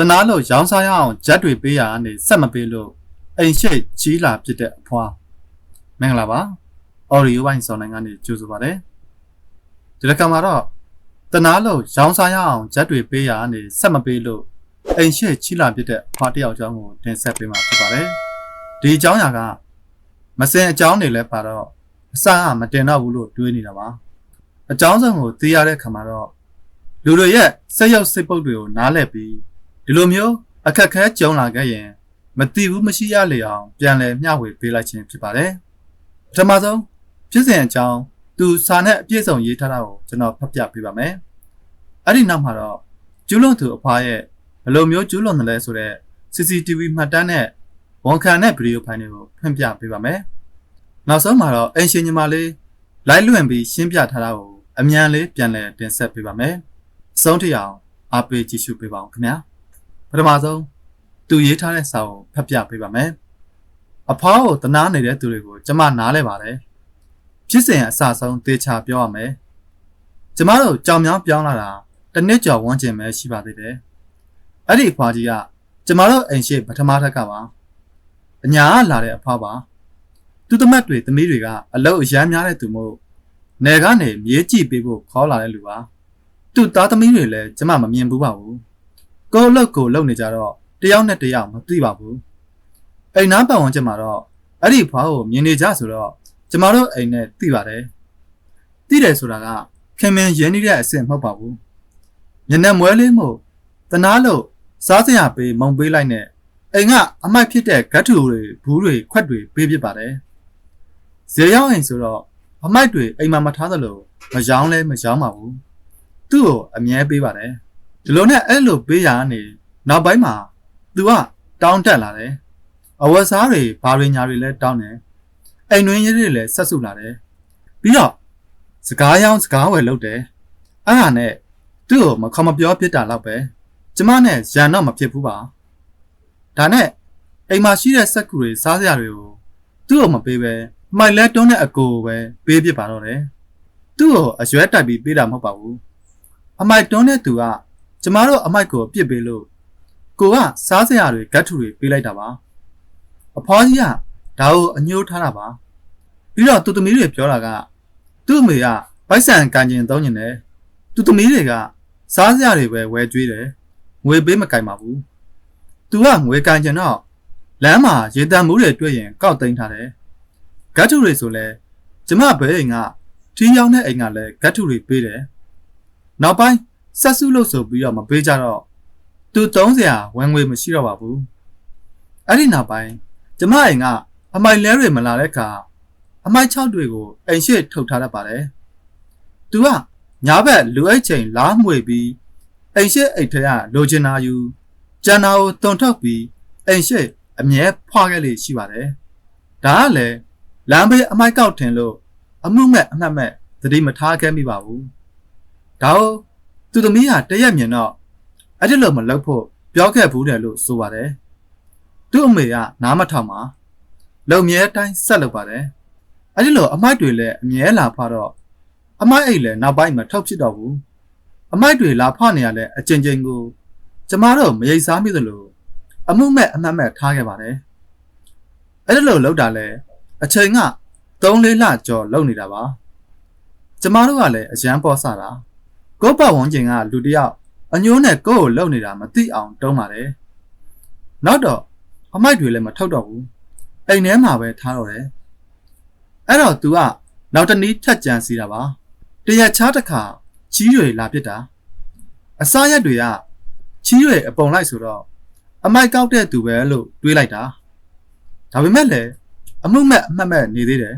တနာလို့ရောင်းစားရအောင်ဂျက်တွေပေးရကနေဆက်မပေးလို့အိမ်ရှိကြီးလာဖြစ်တဲ့အဖွားမင်္ဂလာပါအော်ရီယိုဘိုင်းစောင်းနိုင်ကနေကြိုဆိုပါရစေဒီတစ်ခါမှာတော့တနာလို့ရောင်းစားရအောင်ဂျက်တွေပေးရကနေဆက်မပေးလို့အိမ်ရှိကြီးလာဖြစ်တဲ့အဖွားတစ်ယောက်အကြောင်းကိုတင်ဆက်ပေးမှာဖြစ်ပါတယ်ဒီအကြောင်းအရာကမစင်အကြောင်းတွေလည်းပါတော့အစကမတင်တော့ဘူးလို့တွေးနေတာပါအကြောင်းစုံကိုသိရတဲ့အခါမှာတော့လူတွေရဲ့စိတ်ရောက်စိတ်ပုတ်တွေကိုနားလည်ပြီး ဒီလိုမျိုးအခက်ခဲကြုံလာခဲ့ရင်မတိဘူးမရှိရလေအောင်ပြန်လည်မျှဝေပေးလိုက်ခြင်းဖြစ်ပါတယ်ပထမဆုံးဖြစ်စဉ်အကြောင်းသူစာနဲ့အပြည့်စုံရေးထားတာကိုကျွန်တော်ဖတ်ပြပေးပါမယ်အဲ့ဒီနောက်မှာတော့ကျူးလွန်သူအဖွားရဲ့ဘယ်လိုမျိုးကျူးလွန်တယ်လဲဆိုတော့ CCTV မှတ်တမ်းနဲ့ဝန်ခံတဲ့ဗီဒီယိုဖိုင်တွေကိုဖွင့်ပြပေးပါမယ်နောက်ဆုံးမှာတော့အင်ရှင်ညီမလေးလိုက်လွင့်ပြီးရှင်းပြထားတာကိုအမြန်လေးပြန်လည်တင်ဆက်ပေးပါမယ်အဆုံးထိအောင်အားပေးကြည့်ရှုပေးပါဦးခင်ဗျာ ပထမဆုံးသူရေးထားတဲ့စာကိုဖတ်ပြပေးပါမယ်အဖွားကိုတနာနေတဲ့သူတွေကိုကျမနားလဲပါတယ်ဖြစ်စဉ်အစဆုံးသေချာပြောရမယ်ကျမတို့ကြောင်မြောင်းပြောင်းလာတာတစ်နှစ်ကျော်ဝန်းကျင်ပဲရှိပါသေးတယ်အဲ့ဒီအဖွားကြီးကကျမတို့အိမ်ရှိပထမထက်ကပါအညာကလာတဲ့အဖွားပါသူသမက်တွေသမီးတွေကအလုတ်အရမ်းများတဲ့သူမို့နယ်ကနေမြေးကြည့်ပေးဖို့ခေါ်လာတဲ့လူပါသူ့သားသမီးတွေလည်းကျမမမြင်ဘူးပါဘူး ကိုယ့်အလုပ်ကိုလုပ်နေကြတော့တယောက်နဲ့တယောက်မသိပါဘူးအိမ်နားပတ်ဝန်းကျင်မှာတော့အဲ့ဒီဖွားကိုမြင်နေကြဆိုတော့ကျမတို့အိမ်နဲ့သိပါတယ်သိတယ်ဆိုတာကခင်မင်ရင်းနှီးတဲ့အဆင့်မဟုတ်ပါဘူးညနေမွဲလေးမို့တနာလို့စားစရာပေးမုံပေးလိုက်နဲ့အိမ်ကအမိုက်ဖြစ်တဲ့ဂတ်ထူတွေဘူးတွေခွက်တွေပေးဖြစ်ပါတယ်ဇေရောက်အိမ်ဆိုတော့အမိုက်တွေအိမ်မှာမထားသလိုမရောင်းလဲမရောင်းပါဘူးသူ့ကိုအမြဲပေးပါတယ် ဒီလိုနဲ့အဲ့လိုပေးရကနေနောက်ပိုင်းမှာ तू ကတောင်းတက်လာတယ်အဝတ်စားတွေဘာတွေညာတွေလည်းတောင်းတယ်အိမ်တွင်းရေးတွေလည်းဆက်စုလာတယ်ပြီးတော့စကားရောင်းစကားဝယ်လုပ်တယ်အဲ့ဒါနဲ့သူ့ကိုမခေါ်မပြောဖြစ်တာတော့ပဲကျမနဲ့ရန်တော့မဖြစ်ဘူးပါဒါနဲ့အိမ်မှာရှိတဲ့စက်ကူတွေစားစရာတွေကိုသူ့ကိုမပေးပဲမိုက်လဲတွန်းတဲ့အကိုကိုပဲပေးပြပါတော့တယ်သူ့ကိုအရွယ်တိုက်ပြီးပေးတာမဟုတ်ပါဘူးအမိုက်တွန်းတဲ့သူက ကျမတို့အမိုက်ကိုပြစ်ပေးလို့ကိုကစားစရာတွေဂတ်ထူတွေပေးလိုက်တာပါအဖွားကြီးကဒါကိုအညှိုးထားတာပါပြီးတော့သူသမီးတွေပြောတာကသူ့အမေကဗိုက်ဆန်ကန်ကျင်သုံးကျင်တယ်သူသမီးတွေကစားစရာတွေပဲဝယ်ကျွေးတယ်ငွေပေးမကင်ပါဘူးသူကငွေကန်ကျင်တော့လမ်းမှာရေတံမှုတွေတွေ့ရင်ကောက်သိမ်းထားတယ်ဂတ်ထူတွေဆိုလဲကျမဘဲအိမ်ကထင်းရောက်တဲ့အိမ်ကလည်းဂတ်ထူတွေပေးတယ်နောက်ပိုင်း ဆက်စုလို့ဆိုပြီးတော့မပေးကြတော့သူသုံးစရာဝင်ငွေမရှိတော့ပါဘူးအဲ့ဒီနောက်ပိုင်းကျမအိမ်ကအမိုက်လဲတွေမလာတဲ့အခါအမိုက်6တွေကိုအိမ်ရှိထုတ်ထားတတ်ပါတယ်သူကညာဘက်လူအိတ်ချိန်လားမှွေပြီးအိမ်ရှိအိတ်ထဲကလိုချင်တာယူကျန်တာကိုတုံထုတ်ပြီးအိမ်ရှိအမြဲဖွာခဲ့လေရှိပါတယ်ဒါကလည်းလမ်းဘေးအမိုက်ကောက်ထင်လို့အမှုမဲ့အမှတ်မဲ့သတိမထားခဲ့မိပါဘူးဒါကို သူသမီးဟာတရက်မြင်တော့အဲ့ဒီလိုမလုပ်ဖို့ပြောခဲ့ဘူးတယ်လို့ဆိုပါတယ်သူ့အမေကနားမထောင်ပါလုံမြဲတိုင်းဆက်လုပ်ပါတယ်အဲ့ဒီလိုအမိုက်တွေလည်းအမြဲလာဖတော့အမိုက်အိတ်လည်းနောက်ပိုင်းမှာထောက်ဖြစ်တော့ဘူးအမိုက်တွေလာဖနေရလဲအကျဉ်းချင်းကိုကျမတို့မရိပ်စားမိသလိုအမှုမဲ့အမှတ်မဲ့ထားခဲ့ပါတယ်အဲ့ဒီလိုလုပ်တာလဲအချိန်က3-4လကျော်လုပ်နေတာပါကျမတို့ကလည်းအရန်ပေါ်ဆတာ ကိုယ့်ပတ်ဝန်းကျင်ကလူတယောက်အညိုးနဲ့ကိုယ့်ကိုလှုပ်နေတာမသိအောင်တုံးပါတယ်နောက်တော့အမိုက်တွေလည်းမထုတ်တော့ဘူးအိမ်ထဲမှာပဲထားတော့တယ်အဲ့တော့ तू ကနောက်တနည်းထက်ကြံစီတာပါတရက်ချားတစ်ခါကြီးတွေလာပြစ်တာအစားရက်တွေကကြီးတွေအပုံလိုက်ဆိုတော့အမိုက်ကောက်တဲ့သူပဲလို့တွေးလိုက်တာဒါပေမဲ့လည်းအမှုမဲ့အမှတ်မဲ့နေသေးတယ်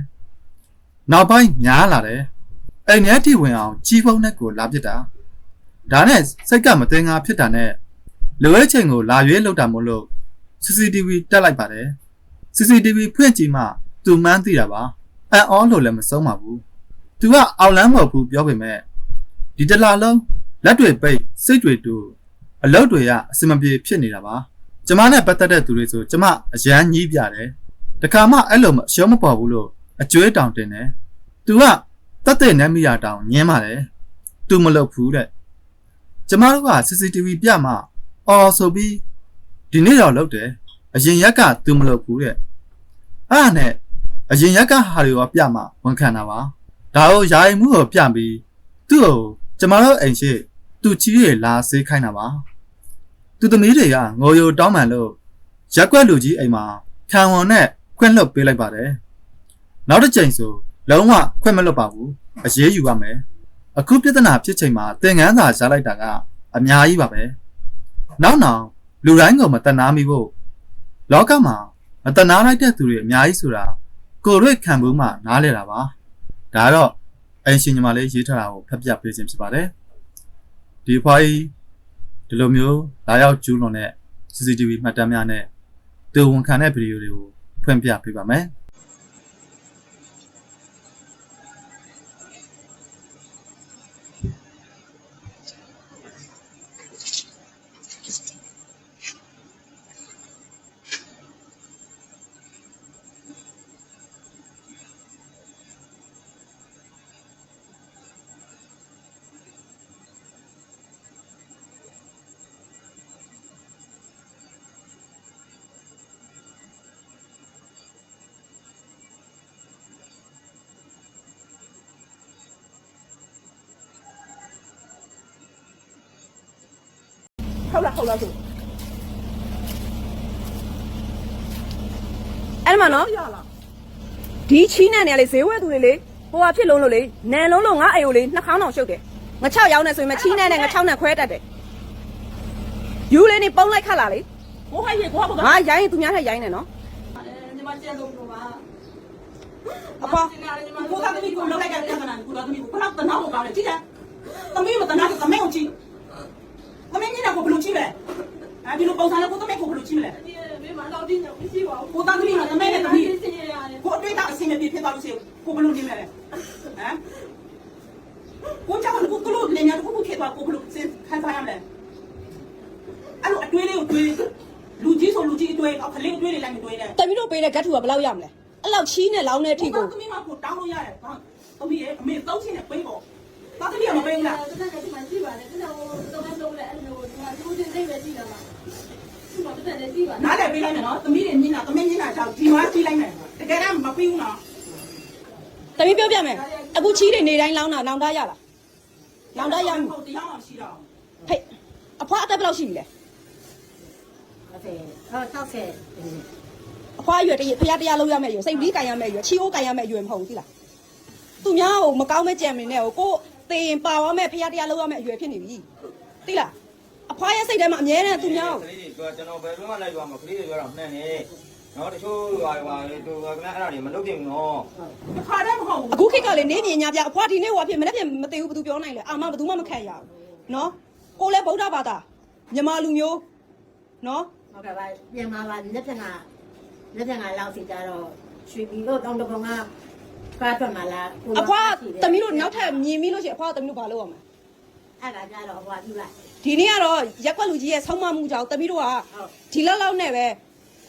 နောက်ပိုင်းညားလာတယ် အိမ်ထဲထိဝင်အောင်ကြီးဖုံးနဲ့ကိုလာပြစ်တာဒါနဲ့စိတ်ကမတင်ငါဖြစ်တာနဲ့လိုအပ်ချိန်ကိုလာရွေးလောက်တာမို့လို့ CCTV တက်လိုက်ပါတယ် CCTV ဖွင့်ကြည့်မှသူမှန်းသိတာပါအန်အောလို့လည်းမဆုံးပါဘူးသူကအောက်လန်းမဟုတ်ဘူးပြောပေမဲ့ဒီတလာလုံးလက်တွေပိတ်စိတ်တွေတူအလုပ်တွေကအစမပြေဖြစ်နေတာပါကျမနဲ့ပတ်သက်တဲ့သူတွေဆိုကျမအရန်ကြီးပြတယ်တခါမှအဲ့လိုမရှုံးမပေါ်ဘူးလို့အကျွေးတောင်တင်တယ်သူက တတ်တဲ့နမ်းမိတာတောင်ညင်းပါတယ်သူမလုပ်ဘူးတဲ့ကျမတို့က CCTV ပြမှအော်ဆိုပြီးဒီနေ့တော့လုပ်တယ်အရင်ရက်ကသူမလုပ်ဘူးတဲ့အဲ့ဒါနဲ့အရင်ရက်ကဟာတွေရောပြမှဝန်ခံတာပါဒါကိုယာယီမှုကိုပြပြီးသူ့ကိုကျမတို့အိမ်ရှိသူ့ချီးတွေလာဆေးခိုင်းတာပါသူသမီးတွေကငိုယိုတောင်းပန်လို့ရက်ကွက်လူကြီးအိမ်မှာခံဝန်နဲ့ခွင့်လွှတ်ပေးလိုက်ပါတယ်နောက်တစ်ချိန်ဆို လုံးဝခွင့်မလွတ်ပါဘူးအရေးယူပါမယ်အခုပြဿနာဖြစ်ချိန်မှာသင်ငန်းစာရှားလိုက်တာကအများကြီးပါပဲနောက်နောက်လူတိုင်းကိုမတနာမိဖို့လောကမှာမတနာလိုက်တဲ့သူတွေအများကြီးဆိုတာကိုယ်ရွေးခံဖို့မှနားလဲတာပါဒါကတော့အင်ရှင်ညီမလေးရေးထားတာကိုဖတ်ပြပေးခြင်းဖြစ်ပါတယ်ဒီဖွားကြီးဒီလိုမျိုးလာရောက်ကျူးလွန်တဲ့ CCTV မှတ်တမ်းများနဲ့တူဝန်ခံတဲ့ဗီဒီယိုတွေကိုဖွင့်ပြပေးပါမယ် ဟုတ်လားဟုတ်လားဆိုအဲ့မှာနော်ဒီချီးနဲ့နေရလေဈေးဝဲသူတွေလေဟိုဟာဖြစ်လုံးလို့လေနန်လုံးလို့ငါအိမ်ကိုလေနှာခေါင်းအောင်ရှုပ်တယ်ငါ6ရောက်နေဆိုရင်မချီးနဲ့နဲ့ငါ6နဲ့ခွဲတတ်တယ်ယူလေးနေပုံလိုက်ခတ်လာလေကိုဟိုက်ရေကိုဟာဘကငါရိုင်းရင်သူများထက်ရိုင်းနေနော်ညီမကျဲလို့လို့ပါအဖေကိုသားသမီးကိုလောက်လိုက်တဲ့ပြဿနာကိုသားသမီးကိုဘလောက်တနာဖို့ကောင်းလဲကြည့်တယ်သမီးမတနာတဲ့သမီးကိုကြည့်သမီး ညနေကိုဘလို့ကြည့်လဲအဲဒီလိုပုံစံနဲ့ကိုသမီးကိုဘလို့ကြည့်မလဲမင်းမတော့တင်းညမရှိပါဘူးကိုသားသမီးကသမီးနဲ့သမီးစင်ရတယ်ကိုအတွေ့အကြုံအစီအမပြေဖြစ်သွားလို့ရှိရင်ကိုဘလို့နေမလဲဟမ်ကိုကြောင့်ကိုကလို့နေများကိုကိုဖြစ်သွားကိုဘလို့စင်ခံစားရမလဲအဲ့လိုအတွေ့လေးကိုတွေ့လူကြီးဆိုလူကြီးအတွေ့အခလေးအတွေ့လေးလိုက်မတွေ့နဲ့တမီးတို့ပေးတဲ့ဂတ်ထူကဘယ်လောက်ရမလဲအဲ့လောက်ချီးနဲ့လောင်းတဲ့အထိကိုသမီးမကိုတောင်းလို့ရတယ်ဟာသမီးရဲ့အမေသုံးချင်းနဲ့ပေးပေါ့သားသမီးကမပေးဘူးလားတကယ်ကဒီမှာကြည့်ပါလေတကယ်ဟိုတော့လုံးလဲအဲ့လို ဒီမှာသူတို့စိတ်ပဲကြည့်တာပါဒီမှာတကယ်လည်းကြည့်ပါနားလည်းပေးလိုက်မယ်နော်သမီးတွေညင်တာသမီးညင်တာကြောင့်ဒီမှာကြည့်လိုက်မယ်တကယ်တော့မပေးဘူးနော်တမီးပြောပြမယ်အခုချီးတွေနေတိုင်းလောင်းတာလောင်းသားရလားလောင်းသားရဟုတ်တရားမှရှိတော့ဟဲ့အဖွားအသက်ဘယ်လောက်ရှိပြီလဲဟုတ်ဟုတ်60အဖွားအရွယ်တည်းဖျားတရားလုံးရမယ့်အရွယ်စိတ်ပြီးကန်ရမယ့်အရွယ်ချီအိုးကန်ရမယ့်အရွယ်မဟုတ်ဘူးသိလားသူများဟိုမကောင်းမဲ့ကြံမနေနဲ့ဟိုကိုသေရင်ပါသွားမဲ့ဖျားတရားလုံးရမယ့်အရွယ်ဖြစ်နေပြီသိလားအ ဖွားရဲ့စိတ်ထဲမှာအမြဲတမ်းသူများကိုကလေးတွေကျွန်တော်ဘယ်လိုမှလိုက်ပါမကလေးတွေပြောတာမှန်တယ်နော်တချို့ဟာဟာတူကလည်းအဲ့ဒါတွေမလုပ်ပြင်ဘူးနော်တစ်ခါတည်းမဟုတ်ဘူးအခုခေတ်ကလေနေမြင်ညပြအဖွားဒီနေ့ဟိုအဖြစ်မနေ့ဖြစ်မသိဘူးဘသူပြောနိုင်လဲအာမဘသူမှမခံရဘူးနော်ကိုလည်းဗုဒ္ဓဘာသာမြန်မာလူမျိုးနော်ဟုတ်ကဲ့ပါပြန်ပါပါလက်ထက်ကလက်ထက်ကလောက်စီကြတော့ရွှေပြည်တို့တောင်တပုံကကားထွက်မှာလားအဖွားတမီးတို့နောက်ထပ်မြင်ပြီးလို့ရှိရင်အဖွားတမီးတို့ဘာလုပ်ရမလဲ အဲ့ဒါကြတော့ဟိုကပြုလိုက် ဒီနေ့ကတော့ရက်ကွက်လူကြီးရဲ့ဆုံးမမှုကြောင့်တမီးတို့ကဟုတ် ဒီလောက်လောက်နဲ့ပဲ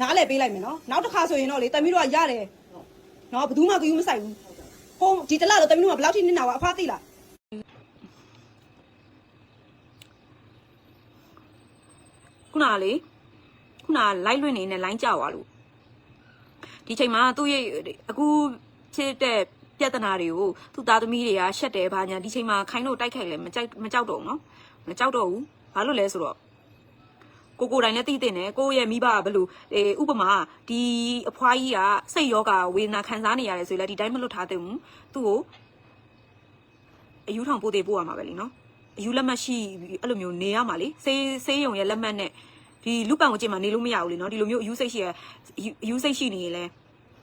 နားလဲပေးလိုက်မယ်နော်နောက်တစ်ခါဆိုရင်တော့လေတမီးတို့ကရတယ်နော်ဘယ်သူမှသူယူမဆိုင်ဘူးဟိုဒီတလားတော့တမီးတို့ကဘယ်လောက်ထိနစ်နာပါအဖားသိလားခုနကလေခုနကလိုက်လွင့်နေနဲ့လိုင်းကြောက်သွားလို့ဒီချိန်မှာသူ့ရဲ့အခုဖြစ်တဲ့ ပြဿနာတွေကိုသူ့သားသမီးတွေကရှက်တယ်ဘာညာဒီချိန်မှာခိုင်းလို့တိုက်ခိုက်လဲမကြိုက်မကြောက်တော့ဘူးနော်မကြောက်တော့ဘူးဘာလို့လဲဆိုတော့ကိုကိုယ်တိုင်လည်းသိတဲ့နဲ့ကိုယ့်ရဲ့မိဘကဘယ်လိုအဲဥပမာဒီအဖွားကြီးကစိတ်ယောဂဝေဒနာခံစားနေရတယ်ဆိုရင်လည်းဒီတိုင်းမလွတ်ထားသင့်ဘူးသူ့ကိုအယူထောင်ပို့သေးပို့ရမှာပဲလीနော်အယူလက်မှတ်ရှိပြီးအဲ့လိုမျိုးနေရမှာလေစေးစေးရုံရဲ့လက်မှတ်နဲ့ဒီလူပန်ကိုကျင်မှာနေလို့မရဘူးလေနော်ဒီလိုမျိုးအယူစိတ်ရှိရအယူစိတ်ရှိနေရင်လဲ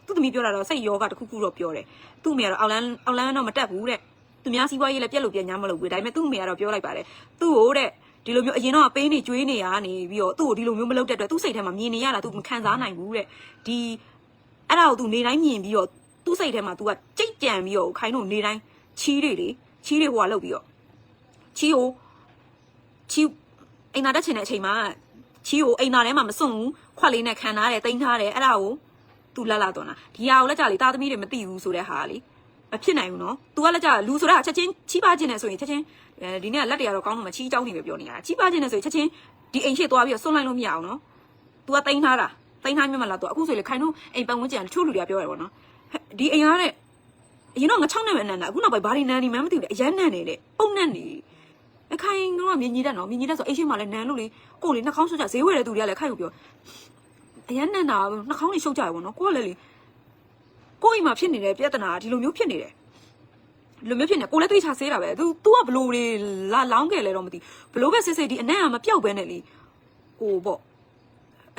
သူ့သမီးပြောတာတော့စိတ်ယောဂတခုခုတော့ပြောတယ်သူ့အမေကတော့အောက်လန်းအောက်လန်းတော့မတက်ဘူးတဲ့သူများစီးပွားရေးလည်းပြက်လို့ပြက်ညာမလို့ဘူးဒါပေမဲ့သူ့အမေကတော့ပြောလိုက်ပါတယ်သူ့ကိုတဲ့ဒီလိုမျိုးအရင်တော့ပေးနေကြွေးနေရနေပြီးတော့သူ့ကိုဒီလိုမျိုးမလုပ်တဲ့အတွက်သူ့စိတ်ထဲမှာမြင်နေရတာသူမခံစားနိုင်ဘူးတဲ့ဒီအဲ့ဒါကိုသူနေတိုင်းမြင်ပြီးတော့သူ့စိတ်ထဲမှာ तू ကကြိတ်ကြံပြီးတော့ခိုင်းတော့နေတိုင်းချီးတွေလေချီးတွေဟိုကလောက်ပြီးတော့ချီးကိုချီးအိမ်သာတက်ချင်တဲ့အချိန်မှာချီးကိုအိမ်သာထဲမှာမစွန့်ဘူးခွက်လေးနဲ့ခံထားတယ်တိမ့်ထားတယ်အဲ့ဒါကို तू လှလှတော့တာဒီဟာကိုလက်ကြလေတာသမီးတွေမသိဘူးဆိုတဲ့ဟာကလေ မဖြစ်နိုင်ဘူးနော်။ तू ကလည်းကြာလူဆိုတာချက်ချင်းချီးပါခြင်းနဲ့ဆိုရင်ချက်ချင်းအဲဒီနေ့ကလက်တွေကတော့ကောင်းတော့မချီးကြောင်းနေပဲပြောနေတာ။ချီးပါခြင်းနဲ့ဆိုရင်ချက်ချင်းဒီအိမ်ရှိသွားပြီးတော့ဆွန့်လိုက်လို့မရအောင်နော်။ तू ကတိန်းထားတာတိန်းထားမြတ်မလား तू အခုဆိုလေခိုင်တို့အိမ်ပတ်ဝန်းကျင်တချို့လူတွေကပြောရပေါ့နော်။ဒီအိမ်ရတဲ့အရင်တော့ငချောင်းနဲ့ပဲနန်းတာအခုနောက်ပိုင်းဘာတွေနန်းနေမှန်းမသိဘူးလေအရန်နန်းနေတဲ့ပုံနန်းနေအခိုင်ကတော့မြင်ကြီးတက်နော်မြင်ကြီးတက်ဆိုအိမ်ရှိမှလည်းနန်းလို့လေကိုယ်လေနှာခေါင်းဆွတ်ကြဈေးဝယ်တဲ့သူတွေကလည်းခိုင်ကိုပြော အရန်နန်းတာနှာခေါင်းတွေရှုပ်ကြရပေါ့နော်ကိုကလည်းလေကိုယ်အိမ်မှာဖြစ်နေတဲ့ပြဿနာဒီလိုမျိုးဖြစ်နေတယ်ဒီလိုမျိုးဖြစ်နေကိုလည်းသိချဆေးတာပဲ तू तू ကဘလို့တွေလာလောင်းခဲ့လဲတော့မသိဘလို့ပဲစစ်စစ်ဒီအနက်ကမပြောက်ပဲနဲ့လေကိုပေါ့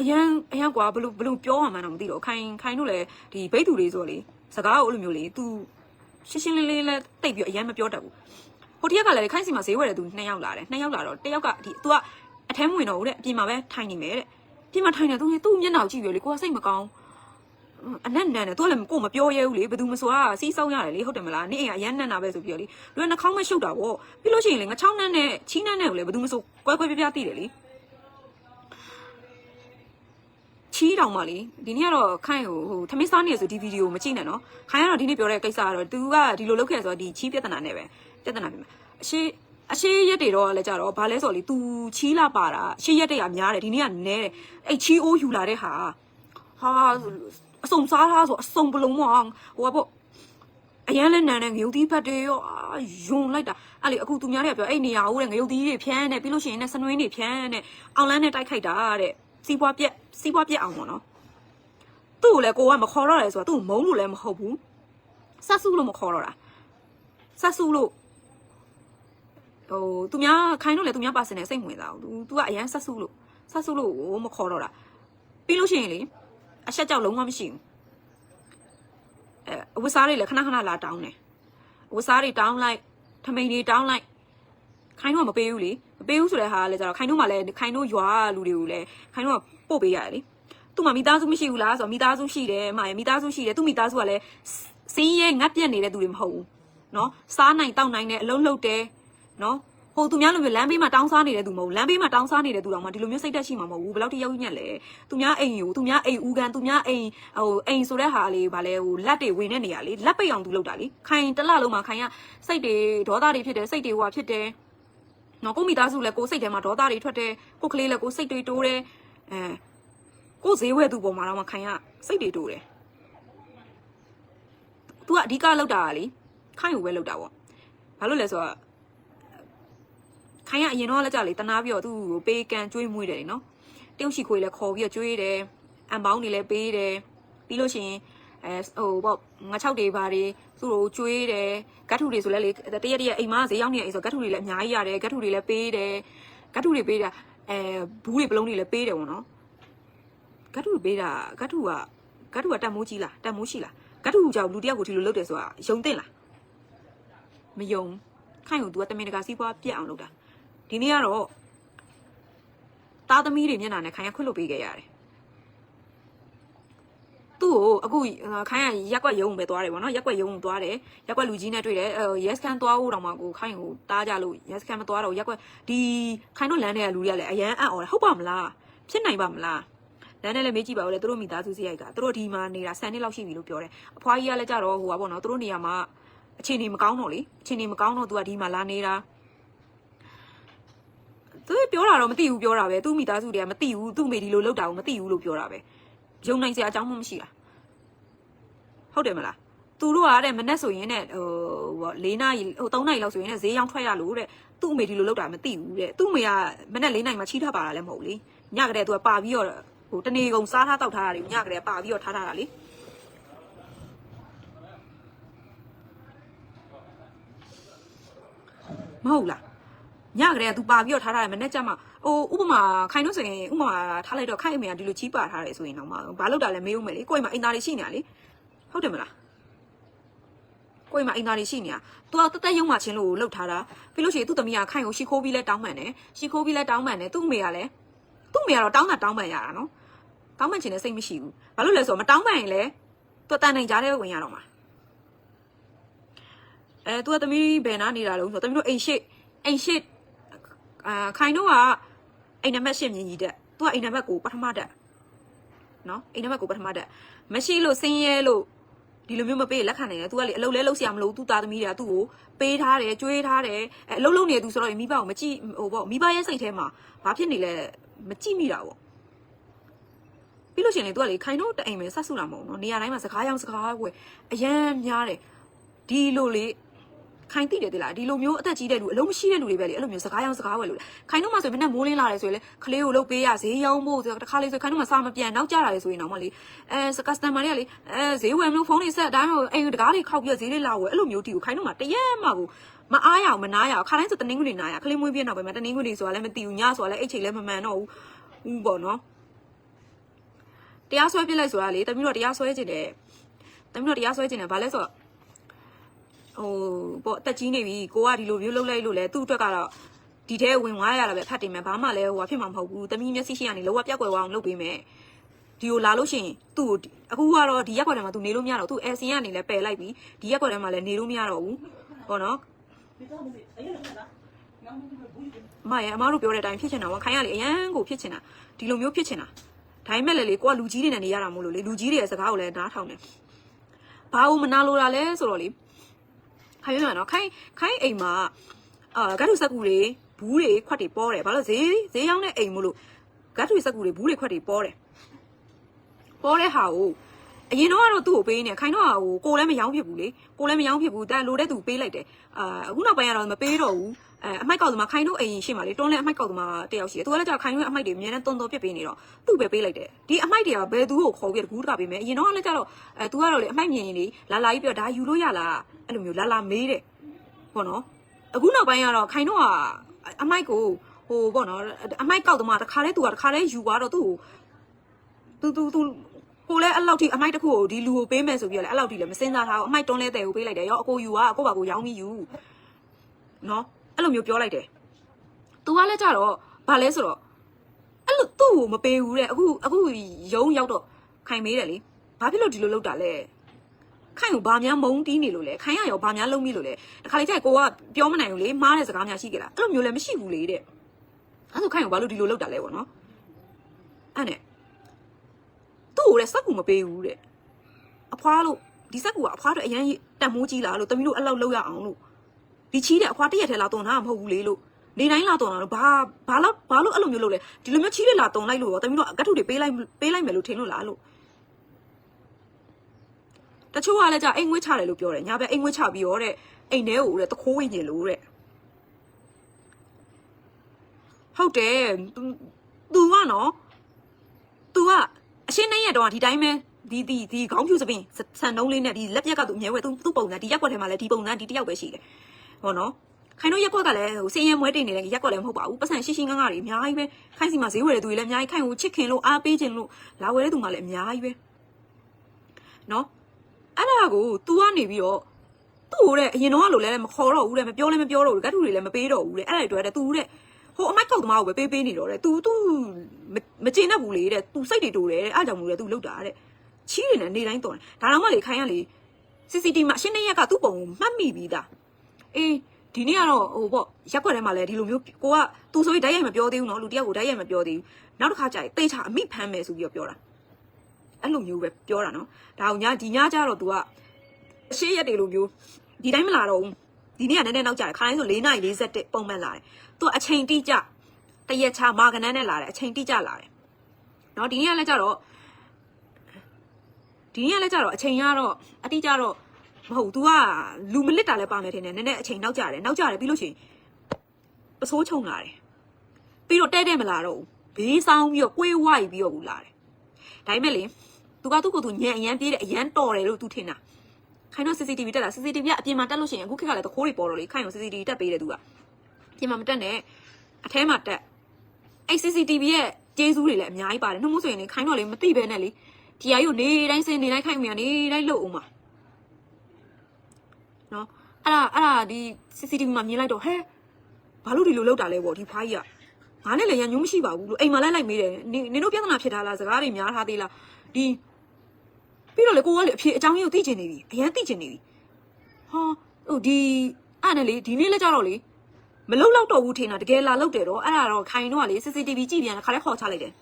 အရန်အရန်ကွာဘလို့ဘလို့ပြောရမှန်းတော့မသိတော့ခိုင်ခိုင်တို့လည်းဒီဘိတ်သူတွေဆိုလေစကားကိုအဲ့လိုမျိုးလေ तू ရှင်းရှင်းလင်းလင်းလည်းတိတ်ပြီးအရန်မပြောတတ်ဘူးဟိုတရက်ကလည်းခိုင်းစီမှာဈေးဝယ်တဲ့သူနှစ်ယောက်လာတယ်နှစ်ယောက်လာတော့တယောက်ကဒီ तू ကအထဲမဝင်တော့ဘူးတဲ့အပြင်မှာပဲထိုင်နေမယ်တဲ့ ပြင်မှာထိုင်နေသူသူ့မျက်နှာကိုကြည့်ပြီးလေကိုကစိတ်မကောင်းအနက်နန်တယ်သူကလည်းကိုမပြောရဲဘူးလေဘယ်သူမဆိုကစီးဆောင်ရတယ်လေဟုတ်တယ်မလားနေ့အိမ်ကအရန်နန်တာပဲဆိုပြီးတော့လေလူကနှာခေါင်းမရှုပ်တာပေါ့ပြီးလို့ရှိရင်လေငချောင်းနန်းနဲ့ချီးနန်းနဲ့ကိုလေဘယ်သူမဆိုကွဲကွဲပြားပြားသိတယ်လေချီးတောင်မှလေဒီနေ့ကတော့ခိုင်းဟိုဟိုသမင်းစားနေရဆိုဒီဗီဒီယိုမကြည့်နဲ့နော်ခိုင်းကတော့ဒီနေ့ပြောတဲ့ကိစ္စကတော့ तू ကဒီလိုလုပ်ခဲ့ဆိုတော့ဒီချီးပြဿနာနဲ့ပဲပြဿနာပြင်မှာအရှိ အရှိရက်တွေတော့လည်းကြတော့ဘာလဲဆိုတော့လေ तू ချီးလာပါတာအရှိရက်တွေကများတယ်ဒီနေ့ကနဲတယ်အဲ့ချီးအိုးယူလာတဲ့ဟာဟာအစုံစားထားဆိုအစုံပလုံးမအောင်ဟိုကပေါ့အရန်လဲနန်းနဲ့ငရုတ်သီးဖတ်တွေရောအာယွန်လိုက်တာအဲ့လေအခုသူများတွေကပြောအဲ့နေရာဦးတဲ့ငရုတ်သီးတွေဖြန်းနဲ့ပြီးလို့ရှိရင်နဲ့စနွင်းတွေဖြန်းနဲ့အောင်လန်းနဲ့တိုက်ခိုက်တာတဲ့စီးပွားပြက်စီးပွားပြက်အောင်ပေါ့နော်သူ့ကိုလည်းကိုကမခေါ်တော့တယ်ဆိုတော့သူ့ကိုမုန်းလို့လည်းမဟုတ်ဘူးဆက်စုလို့မခေါ်တော့တာဆက်စုလို့ ဟိုသူများခိုင်းလို့လည်းသူများပါစင်နဲ့စိတ်ဝင်စားဘူး तू तू ကအရန်ဆက်စုလို့ဆက်စုလို့မခေါ်တော့တာပြီးလို့ရှိရင်လေအဆက်ကြောက်လုံးဝမရှိဘူးအဲအဝတ်စားတွေလည်းခဏခဏလာတောင်းတယ်အဝတ်စားတွေတောင်းလိုက်ထမိန်တွေတောင်းလိုက်ခိုင်းတော့မပေးဘူးလေမပေးဘူးဆိုတဲ့ဟာကလည်းကျတော့ခိုင်းတော့မှလည်းခိုင်းတော့ရွာလူတွေကိုလည်းခိုင်းတော့ပို့ပေးရတယ်လေသူ့မှာမိသားစုမရှိဘူးလားဆိုတော့မိသားစုရှိတယ်အမရမိသားစုရှိတယ်သူ့မိသားစုကလည်းစင်းရဲငတ်ပြက်နေတဲ့သူတွေမဟုတ်ဘူးเนาะစားနိုင်တောက်နိုင်တဲ့အလုံးလုံးတ နော်ဟိုသူများလိုမျိုးလမ်းဘေးမှာတောင်းစားနေတဲ့သူမဟုတ်လမ်းဘေးမှာတောင်းစားနေတဲ့သူတောင်မှဒီလိုမျိုးစိတ်သက်ရှိမှာမဟုတ်ဘူးဘယ်လောက်ထိရောက်ညက်လဲသူများအိမ်ယူသူများအိမ်ဦးကန်သူများအိမ်ဟိုအိမ်ဆိုတဲ့ဟာလေးဗာလဲဟိုလက်တွေဝင်တဲ့နေရာလေးလက်ပိတ်အောင်သူလောက်တာလေခိုင်တလလုံးမှာခိုင်ကစိတ်တွေဒေါသတွေဖြစ်တယ်စိတ်တွေဟိုဖြစ်တယ်နော်ကိုမိသားစုလည်းကိုစိတ်ထဲမှာဒေါသတွေထွက်တယ်ကိုကလေးလည်းကိုစိတ်တွေတိုးတယ်အဲကိုဈေးဝဲသူပုံမှာတော့မှခိုင်ကစိတ်တွေတိုးတယ်သူကအဓိကလောက်တာလေခိုင်ကိုပဲလောက်တာပေါ့ဘာလို့လဲဆိုတော့ ခိုင်ကအရင်တော့လက်ကြလေတနာပြီးတော့သူ့ကိုပေးကန်ကျွေးမွေးတယ်လေနော်တယောက်ရှိခွေလည်းခေါ်ပြီးတော့ကျွေးတယ်အန်ပေါင်းတွေလည်းပေးတယ်ပြီးလို့ရှိရင်အဲဟိုပေါ့ငါ၆တွေဘာတွေသူ့ကိုကျွေးတယ်ဂတ်ထုတွေဆိုလဲလေတရက်တရက်အိမ်မဈေးရောက်နေအိမ်ဆိုဂတ်ထုတွေလည်းအများကြီးရတယ်ဂတ်ထုတွေလည်းပေးတယ်ဂတ်ထုတွေပေးတာအဲဘူးတွေပလုံးတွေလည်းပေးတယ်ပေါ့နော်ဂတ်ထုပေးတာဂတ်ထုကဂတ်ထုကတတ်မိုးကြီးလားတတ်မိုးရှိလားဂတ်ထုကြောင့်လူတယောက်ကိုဒီလိုလုပ်တယ်ဆိုတာယုံတင်လားမယုံခိုင်ကို तू ကတမင်တကာစီးပွားပြက်အောင်လုပ်တာ ဒီနေ့ကတော့သားသမီးတွေမျက်နှာနဲ့ခိုင်ရခွတ်လုပ်ပေးခဲ့ရတယ်သူ့ကိုအခုခိုင်ရရက်ကွက်ရုံပဲသွားတယ်ဗောနော်ရက်ကွက်ရုံသွားတယ်ရက်ကွက်လူကြီးနဲ့တွေ့တယ်အဲ yes can သွားဖို့တောင်မှကိုခိုင်ကိုတားကြလို့ yes can မသွားတော့ရက်ကွက်ဒီခိုင်တို့လမ်းထဲကလူတွေကလည်းအရန်အံ့ဩတယ်ဟုတ်ပါမလားဖြစ်နိုင်ပါမလားလမ်းထဲလည်းမေးကြည့်ပါဦးလေသူတို့မိသားစုစရိုက်ကသူတို့ဒီမှာနေတာ10နှစ်လောက်ရှိပြီလို့ပြောတယ်အဖွားကြီးကလည်းကြတော့ဟိုပါဗောနော်သူတို့နေရာမှာအခြေအနေမကောင်းတော့လေအခြေအနေမကောင်းတော့သူကဒီမှာလာနေတာ သူပြောတာတော့မသိဘူးပြောတာပဲသူ့မိသားစုတွေကမသိဘူးသူ့မိဒီလိုလောက်တာကိုမသိဘူးလို့ပြောတာပဲယုံနိုင်စရာအကြောင်းမှမရှိတာဟုတ်တယ်မလားသူတို့ကတဲ့မနဲ့ဆိုရင်တဲ့ဟိုဟို၄နာရီဟို၃နာရီလောက်ဆိုရင်တဲ့ဈေးရောင်းထွက်ရလို့တဲ့သူ့အမေဒီလိုလောက်တာမသိဘူးတဲ့သူ့အမေကမနဲ့၄နာရီမှချီးထားပါတာလည်းမဟုတ်ဘူးလေညကတည်းကသူကပါပြီးတော့ဟိုတနေကုန်စားထားတောက်ထားတာတွေညကတည်းကပါပြီးတော့ထားထားတာလေမဟုတ်လား ညကတည်းက तू ပါပြီးတော့ထားထားတယ်မနေ့ကျမှဟိုဥပမာခိုင်တို့ဆိုရင်ဥပမာထားလိုက်တော့ခိုင်အမေကဒီလိုချီးပါထားတယ်ဆိုရင်တော့မဘာလို့တာလဲမေးဦးမယ်လေကိုယ်မှာအိမ်သားတွေရှိနေတာလေဟုတ်တယ်မလားကိုယ်မှာအိမ်သားတွေရှိနေတာ तू ကတက်တက်ရုံမှချင်းလို့လှုပ်ထားတာပြီးလို့ရှိရင်သူ့သမီးကခိုင်ကိုရှီခိုးပြီးလဲတောင်းမှန်တယ်ရှီခိုးပြီးလဲတောင်းမှန်တယ်သူ့အမေကလည်းသူ့အမေကတော့တောင်းတာတောင်းမှန်ရတာနော်တောင်းမှန်ချင်တဲ့စိတ်မရှိဘူးဘာလို့လဲဆိုတော့မတောင်းမှန်ရင်လဲသူတန်နိုင်ကြတဲ့ဝင်ရတော့မှာအဲ तू ကသမီးဘယ်နာနေတာလဲဆိုတော့သမီးတို့အိမ်ရှိအိမ်ရှိ အာခိုင်တို့ကအိမ်နံပါတ်ရှစ်မြင်ကြီးတက်သူကအိမ်နံပါတ်ကိုပထမတက်နော်အိမ်နံပါတ်ကိုပထမတက်မရှိလို့စင်းရဲလို့ ဒီလိုမျိုးမပေးလက်ခံနိုင်တယ် तू ကလေအလုပ်လဲလုပ်ဆရာမလို့ तू သားသမီးတွေက तू ကိုပေးထားတယ်ကြွေးထားတယ်အဲအလုပ်လုပ်နေတယ် तू ဆိုတော့မိဘကိုမကြည့်ဟိုပေါ့မိဘရဲ့စိတ်ထဲမှာဘာဖြစ်နေလဲမကြည့်မိတာပေါ့ပြီးလို့ရှိရင်လေ तू ကလေခိုင်တော့တအိမ်ပဲဆက်စုတာမဟုတ်ဘူးနော်နေရာတိုင်းမှာစကားရောင်းစကားဝယ်အရန်များတယ်ဒီလိုလေ ခိုင်တိတယ်တိလားဒီလိုမျိုးအသက်ကြီးတဲ့လူအလုံးမရှိတဲ့လူတွေပဲလေအဲ့လိုမျိုးစကားရောင်းစကားဝယ်လို့လေခိုင်တော့မှဆိုရင်မနဲ့မိုးလင်းလာတယ်ဆိုရင်လေခလေးကိုလုတ်ပေးရဈေးရောင်းဖို့ဆိုတော့တစ်ခါလေးဆိုခိုင်တော့မှစာမပြန်နောက်ကြတာလေဆိုရင်တော့မလေအဲကစတမာတွေကလေအဲဈေးဝယ်မလို့ဖုန်းလေးဆက်ဒါမှမဟုတ်အိမ်တကားလေးခောက်ပြီးဈေးလေးလာဝယ်အဲ့လိုမျိုးတီကိုခိုင်တော့မှတရက်မှကိုမအားရအောင်မနာရအောင်ခါတိုင်းဆိုတနင်္ဂနွေနာရခလေးမွေးပြနောက်ပဲမှာတနင်္ဂနွေဆိုတာလည်းမသိဘူးညဆိုတာလည်းအိတ်ချိန်လည်းမမှန်တော့ဘူးဦးပေါ့နော်တရားစွဲပြစ်လိုက်ဆိုတာလေတမီးတော့တရားစွဲချင်တယ်တမီးတော့တရားစွဲချင်တယ်ဘာလဲဆိုတော့ ဟိုပေါ့အသက်ကြီးနေပြီကိုကဒီလိုမျိုးလှုပ်လိုက်လို့လဲသူ့အတွက်ကတော့ဒီထဲဝင်သွားရတာပဲဖတ်တင်မယ်ဘာမှလည်းဟိုဟာဖြစ်မှာမဟုတ်ဘူးတမီးမျက်စိရှိရနေလောကပြက်ကွယ်သွားအောင်လုပ်ပေးမယ်ဒီကိုလာလို့ရှိရင်သူ့ကိုအခုကတော့ဒီရက်ကွက်ထဲမှာသူနေလို့မရတော့သူအဲစင်ကနေလည်းပယ်လိုက်ပြီဒီရက်ကွက်ထဲမှာလည်းနေလို့မရတော့ဘူးဟောနော်မရအမားတို့ပြောတဲ့အတိုင်းဖြစ်ချင်တာကခိုင်းရလေအရန်ကိုဖြစ်ချင်တာဒီလိုမျိုးဖြစ်ချင်တာဒါပေမဲ့လည်းလေကိုကလူကြီးတွေနဲ့နေရတာမို့လို့လေလူကြီးတွေရဲ့စကားကိုလည်းနားထောင်တယ်ဘာလို့မနာလို့တာလဲဆိုတော့လေ ခိုင်းရနော်ခိုင်းခိုင်းအိမ်မှာအာဂတ်ထုစက်ကူတွေဘူးတွေခွက်တွေပေါ်တယ်ဘာလို့ဈေးဈေးရောက်တဲ့အိမ်မို့လို့ဂတ်ထုစက်ကူတွေဘူးတွေခွက်တွေပေါ်တယ်ပေါ်တဲ့ဟာကိုအရင်တော့ကတော့သူ့ကိုပေးနေခိုင်းတော့ဟိုကိုလည်းမရောင်းဖြစ်ဘူးလေကိုလည်းမရောင်းဖြစ်ဘူးតែလိုတဲ့သူပေးလိုက်တယ်အာအခုနောက်ပိုင်းကတော့မပေးတော့ဘူး အဲအမိုက်ကောက်သမားခိုင်းတို့အိမ်ရှိမှလေတွန်းလဲအမိုက်ကောက်သမားတယောက်ရှိတယ်သူကလည်းကြာခိုင်းတို့အမိုက်တွေအများနဲ့တွန်းတွန်းပြစ်ပေးနေတော့သူ့ပဲပေးလိုက်တယ်ဒီအမိုက်တွေကဘယ်သူကိုခေါ်ပြီးတကူးတကပေးမယ်အရင်တော့လည်းကြာတော့အဲသူကတော့လေအမိုက်မြင်ရင်လေလာလာကြီးပြောဒါယူလို့ရလားအဲ့လိုမျိုးလာလာမေးတယ်ပေါ့နော်အခုနောက်ပိုင်းကတော့ခိုင်တော့ကအမိုက်ကိုဟိုပေါ့နော်အမိုက်ကောက်သမားတခါလဲသူကတခါလဲယူသွားတော့သူ့ကိုသူသူသူကိုလည်းအဲ့လောက်ထိအမိုက်တစ်ခုကိုဒီလူကိုပေးမယ်ဆိုပြီးတော့လည်းအဲ့လောက်ထိလည်းမစင်စားထားဘူးအမိုက်တွန်းလဲတဲ့ကိုပေးလိုက်တယ်ရောအကိုယူကအကိုပါကိုရောင်းပြီးယူနော် အဲ့လိုမျိုးပြောလိုက်တယ်သူကလည်းကြတော့ဗာလဲဆိုတော့အဲ့လိုသူ့ကိုမပေးဘူးတဲ့အခုအခုရုံးရောက်တော့ခိုင်မေးတယ်လေဘာဖြစ်လို့ဒီလိုလုပ်တာလဲခိုင်ကိုဘာများမုန်းတီးနေလို့လဲခိုင်ရရောဘာများလုံးမိလို့လဲတခါလေကျရင်ကိုကပြောမနိုင်ဘူးလေမားတဲ့စကားများရှိကြလားအဲ့လိုမျိုးလည်းမရှိဘူးလေတဲ့အဲ့ဒါခိုင်ကိုဘာလို့ဒီလိုလုပ်တာလဲပေါ့နော်အဲ့နဲ့သူ့ကိုလည်းစက်ကူမပေးဘူးတဲ့အဖွားလို့ဒီစက်ကူကအဖွားတို့အရန်တန်မိုးကြီးလားလို့တမီးတို့အဲ့လောက်လောက်ရအောင်လို့ ဒီချီးတဲ့အခွာတရက်ထဲလာတုံတာမဟုတ်ဘူးလေလို့နေတိုင်းလာတုံတာတော့ဘာဘာလို့ဘာလို့အဲ့လိုမျိုးလုပ်လဲဒီလိုမျိုးချီးတွေလာတုံလိုက်လို့ရောတမီးတို့အကတ်ထုတွေပေးလိုက်ပေးလိုက်မယ်လို့ထင်လို့လားလို့တချို့ကလည်းကြာအိမ်ငွေ့ချတယ်လို့ပြောတယ်ညာဘက်အိမ်ငွေ့ချပြီးတော့တဲ့အိမ်ထဲကိုတဲ့တခိုးဝင်ကျင်လို့တဲ့ဟုတ်တယ် तू ကနော် तू ကအရှင်းနိုင်ရတော့ဒီတိုင်းပဲဒီဒီဒီခေါင်းဖြူစပင်းဆန်နှုံးလေးနဲ့ဒီလက်ပြက်ကသူအမြဲဝဲသူသူပုံစံဒီရက်ွက်ထဲမှာလည်းဒီပုံစံဒီတယောက်ပဲရှိတယ် ဟောနော်ခိုင်တို့ရက်ကွက်ကလည်းဟိုစင်ရဲမွဲတင်နေတဲ့ရက်ကွက်လည်းမဟုတ်ပါဘူးပတ်စံရှိရှိငါးငါးတွေအများကြီးပဲခိုင်စီမှာဈေးဝယ်တဲ့သူတွေလည်းအများကြီးခိုင်ကိုချစ်ခင်လို့အားပေးခြင်းလို့လာဝယ်တဲ့သူမှလည်းအများကြီးပဲနော် အဲ့ဒါကို तू ကနေပြီးတော့သူ့ကိုတဲ့အရင်တော့ကလိုလဲမခေါ်တော့ဘူးတဲ့မပြောလဲမပြောတော့ဘူးကတ်ထူတွေလည်းမပေးတော့ဘူးတဲ့အဲ့ဒါတွေတဲ့ तू တဲ့ဟိုအမိုက်ကောက်သမားကိုပဲပေးပေးနေတော့တဲ့ तू तू မကျေနပ်ဘူးလေတဲ့ तू စိတ်တွေတိုးတယ်တဲ့အဲ့ကြောင့်မို့လဲ तू လောက်တာတဲ့ချီးတွေနဲ့နေတိုင်းတော်တယ်ဒါတော့မှလေခိုင်းရလေ CCTV မှာအရှင်းနေရက်ကသူ့ပုံကိုမှတ်မိပြီးသား အေးဒီနေ့ကတော့ဟိုပေါ့ရက်ွက်ထဲမှာလဲဒီလိုမျိုးကိုကသူဆိုရင်ဓာတ်ရိုက်မပြောသေးဘူးနော်လူတယောက်ကိုဓာတ်ရိုက်မပြောသေးဘူးနောက်တစ်ခါကျရင်တိတ်ချအမိဖမ်းမယ်ဆိုပြီးတော့ပြောတာအဲ့လိုမျိုးပဲပြောတာနော်ဒါအောင်ညဒီညကျတော့ तू ကအရှိရက်တွေလိုမျိုးဒီတိုင်းမလာတော့ဘူးဒီနေ့ကနည်းနည်းနောက်ကျတယ်ခါတိုင်းဆို4:41ပုံမှန်လာတယ်သူကအချိန်တိကျတရက်ချမာကနန်းနဲ့လာတယ်အချိန်တိကျလာတယ်နော်ဒီနေ့ကလည်းကျတော့ဒီနေ့ကလည်းကျတော့အချိန်ကတော့အတိကျတော့ မဟုတ် तू ကလူမလစ်တာလည်းပါမယ်ထင်တယ်နည်းနည်းအချိန်နောက်ကျတယ်နောက်ကျတယ်ပြီးလို့ရှိရင်ပစိုးချုံလာတယ်ပြီးတော့တဲတဲမလာတော့ဘူးဘေးဆောင်ပြီးတော့ကိုွေးဝိုက်ပြီးတော့ဘူးလာတယ်ဒါပေမဲ့လေ तू ကသူ့ကိုယ်သူညံအရန်ပြေးတယ်အရန်တော်တယ်လို့ तू ထင်တာ ခိုင်တော့ CCTV တက်တာ CCTV ကအပြင်မှာတက်လို့ရှိရင်အခုခေတ်ကလည်းတခိုးတွေပေါ်တော့လေခိုင်တော့ CCTV တက်ပေးတယ်သူကအပြင်မှာမတက်နဲ့အထဲမှာတက်အဲ့ CCTV ရဲ့ကျေးဇူးတွေလည်းအများကြီးပါတယ်နှုတ်မို့ဆိုရင်လေခိုင်တော့လေမသိပဲနဲ့လေဒီအရုပ်နေတိုင်းစင်နေတိုင်းခိုင်မြန်နေတိုင်းလှုပ်အောင်ပါနော် အဲ့ဒါအဲ့ဒါဒီ CCTV မှာမြင်လိုက်တော့ဟဲဘာလို့ဒီလိုလုပ်တာလဲပေါ့ဒီဖိုင်းကငါနဲ့လည်းရန်ညုံမရှိပါဘူးလို့အိမ်မှာလိုက်လိုက်မေးတယ်နင်နင်တို့ပြဿနာဖြစ်ထားလားစကားတွေများထားသေးလားဒီပြီးတော့လေကိုကလေအဖြေအကြောင်းရင်းကိုသိချင်နေပြီအရင်သိချင်နေပြီဟာဟိုဒီအဲ့နဲ့လေဒီနေ့လည်းကြတော့လေမလုံလောက်တော့ဘူးထင်တာတကယ်လာလောက်တယ်တော့အဲ့ဒါတော့ခိုင်တော့ကလေ CCTV ကြည့်ပြန်ခါလဲခေါ်ချလိုက်တယ်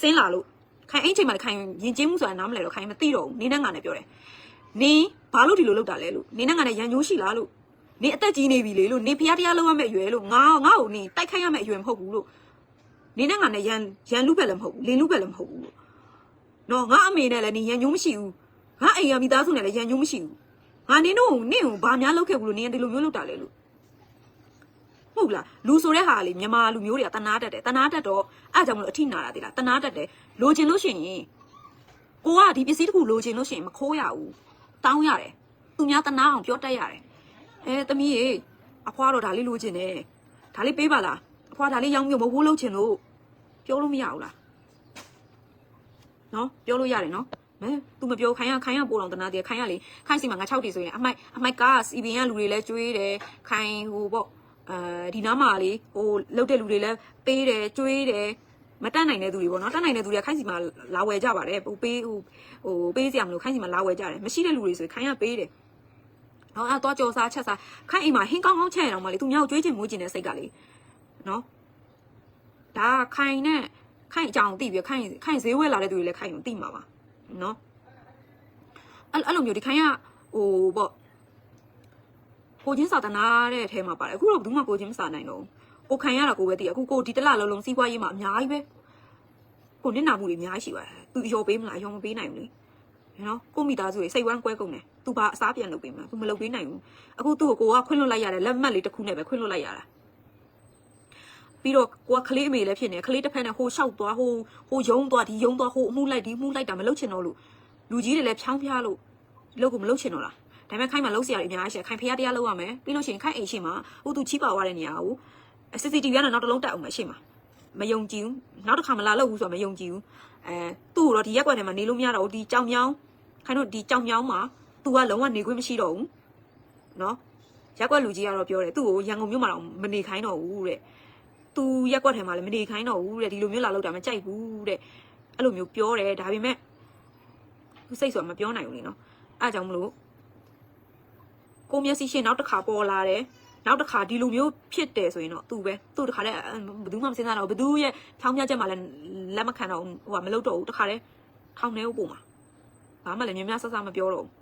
ဆင်းလာလို့ခိုင်အိမ်ချိန်မှာခိုင်ရင်ကျင်းမှုဆိုတာနားမလဲတော့ခိုင်မသိတော့ဘူးနေနဲ့ငါနဲ့ပြောတယ် နင်းဘာလို့ဒီလိုလုပ်တာလဲလို့နင်းနဲ့ငါနဲ့ရန်ညိုးရှိလားလို့နင်းအသက်ကြီးနေပြီလေလို့နင်းဖျားတရားလုပ်ရမယ့်အရွယ်လို့ငါငါ့ကိုနင်းတိုက်ခိုက်ရမယ့်အရွယ်မဟုတ်ဘူးလို့နင်းနဲ့ငါနဲ့ရန်ရန်လူပဲလည်းမဟုတ်ဘူးလင်းလူပဲလည်းမဟုတ်ဘူးလို့နော်ငါအမေနဲ့လည်းနင်းရန်ညိုးမရှိဘူးငါအိမ်ရမိသားစုနဲ့လည်းရန်ညိုးမရှိဘူးငါနင်းတို့နင်းကိုဘာများလုပ်ခဲ့ဘူးလို့နင်းဒီလိုမျိုးလုပ်တာလဲလို့ဟုတ်လားလူဆိုတဲ့ဟာလေမြန်မာလူမျိုးတွေကတနာတတ်တယ်တနာတတ်တော့အဲ့ကြောင့်မလို့အထိနာတာတိလားတနာတတ်တယ်လိုချင်လို့ရှိရင်ကိုကဒီပစ္စည်းတစ်ခုလိုချင်လို့ရှိရင်မခိုးရဘူး တောင်းရတယ်သူများတနာအောင်ပြောတတ်ရတယ်အဲတမီးရေအဖွားတော့ဒါလေးလိုချင်တယ်ဒါလေးပေးပါလားအဖွားဒါလေးရောင်းမြုပ်မဟုတ်ဘူးလို့ချင်လို့ပြောလို့မရဘူးလားနော်ပြောလို့ရတယ်နော်မဲ तू မပြောခိုင်းရခိုင်းရပို့တော့တနာတည်းခိုင်းရလေခိုင်းစီမှာငါ6တီဆိုရင်အမိုက်အမိုက်ကစီပင်ကလူတွေလည်းကျွေးတယ်ခိုင်းဟိုပေါ့အဲဒီနားမှာလေဟိုလှုပ်တဲ့လူတွေလည်းပေးတယ်ကျွေးတယ် မတက်နိုင်တဲ့သူတွေပေါ့နော်တက်နိုင်တဲ့သူတွေကခိုင်းစီမှာလာဝယ်ကြပါတယ်ဟိုပေးဟိုဟိုပေးစရာမလိုခိုင်းစီမှာလာဝယ်ကြတယ်မရှိတဲ့လူတွေဆိုရင်ခိုင်းရပေးတယ်နော်အဲ့တော့ကြော်စားချက်စားခိုင်းအိမ်မှာဟင်းကောင်းကောင်းချက်ရအောင်မလေးသူများကိုကြွေးချင်မိုးချင်တဲ့စိတ်ကလေနော်ဒါခိုင်းနဲ့ခိုင်းအကြောင်းသိပြီးခိုင်းခိုင်းဈေးဝယ်လာတဲ့သူတွေလည်းခိုင်းကိုသိမှာပါနော်အဲ့အဲ့လိုမျိုးဒီခိုင်းကဟိုပေါ့ကိုချင်းစာတနာတဲ့အထဲမှာပါတယ်အခုတော့ဘယ်သူမှကိုချင်းမစာနိုင်တော့ဘူး ကိုခိုင်ရတာကိုပဲသိအခုကိုဒီတလလုံးလုံးစီးပွားရေးမှာအများကြီးပဲကိုနစ်နာမှုတွေအများကြီးရှိပါတယ်သူရောပေးမလားရောမပေးနိုင်ဘူးလေနော်ကိုမိသားစုတွေစိတ်ဝမ်းကွဲကုန်တယ်သူဘာအစားပြန်လုပ်ပေးမလားသူမလုပ်ပေးနိုင်ဘူးအခုသူ့ကိုကိုကခွင့်လွှတ်လိုက်ရတယ်လက်မှတ်လေးတစ်ခုနဲ့ပဲခွင့်လွှတ်လိုက်ရတာပြီးတော့ကိုကကလေးအမေလည်းဖြစ်နေကလေးတစ်ဖက်နဲ့ဟိုလျှောက်သွားဟိုဟိုယုံသွားဒီယုံသွားဟိုအမှုလိုက်ဒီမှုလိုက်တာမလုပ်ချင်တော့လို့လူကြီးတွေလည်းဖြောင်းဖျားလို့ဒီလုပ်ကိုမလုပ်ချင်တော့လားဒါပေမဲ့ခိုင်းမှာလုပ်စရာတွေအများကြီးရှိတယ်ခိုင်းဖျားတရားလုပ်ရမယ်ပြီးလို့ရှိရင်ခိုင်းအိမ်ရှိမှာဟိုသူချီးပါသွားတဲ့နေရာကို CCTV ကတော့နောက်တစ်လုံးတက်အောင်မရှိမှာမယုံကြည်ဘူးနောက်တစ်ခါမလာလို့ဘူးဆိုတော့မယုံကြည်ဘူးအဲသူ့ကိုတော့ဒီရက်ကွက်ထဲမှာနေလို့မရတော့ဘူးဒီကြောင်မြောင်းခိုင်းတော့ဒီကြောင်မြောင်းမှာသူကလုံးဝနေခွင့်မရှိတော့ဘူးနော်ရက်ကွက်လူကြီးကတော့ပြောတယ်သူ့ကိုရန်ကုန်မြို့မှာတော့မနေခိုင်းတော့ဘူးတဲ့သူရက်ကွက်ထဲမှာလည်းမနေခိုင်းတော့ဘူးတဲ့ဒီလိုမျိုးလာလို့တာမကြိုက်ဘူးတဲ့အဲ့လိုမျိုးပြောတယ်ဒါပေမဲ့သူစိတ်ဆိုတာမပြောနိုင်ဘူးလေနော်အဲ့ဒါကြောင့်မလို့ကိုမျက်စိရှင်းနောက်တစ်ခါပေါ်လာတယ် နောက်တစ်ခါဒီလိုမျိုးဖြစ်တယ်ဆိုရင်တော့သူပဲသူ့တစ်ခါတည်းဘယ်သူမှမစဉ်းစားတော့ဘယ်သူရဲ့ထောင်းပြချက်မှလည်းလက်မခံတော့ဟိုကမလုပ်တော့ဘူးတစ်ခါတည်းထောင်းနေဖို့ပုံမှာဘာမှလည်းများများဆဆမပြောတော့ဘူး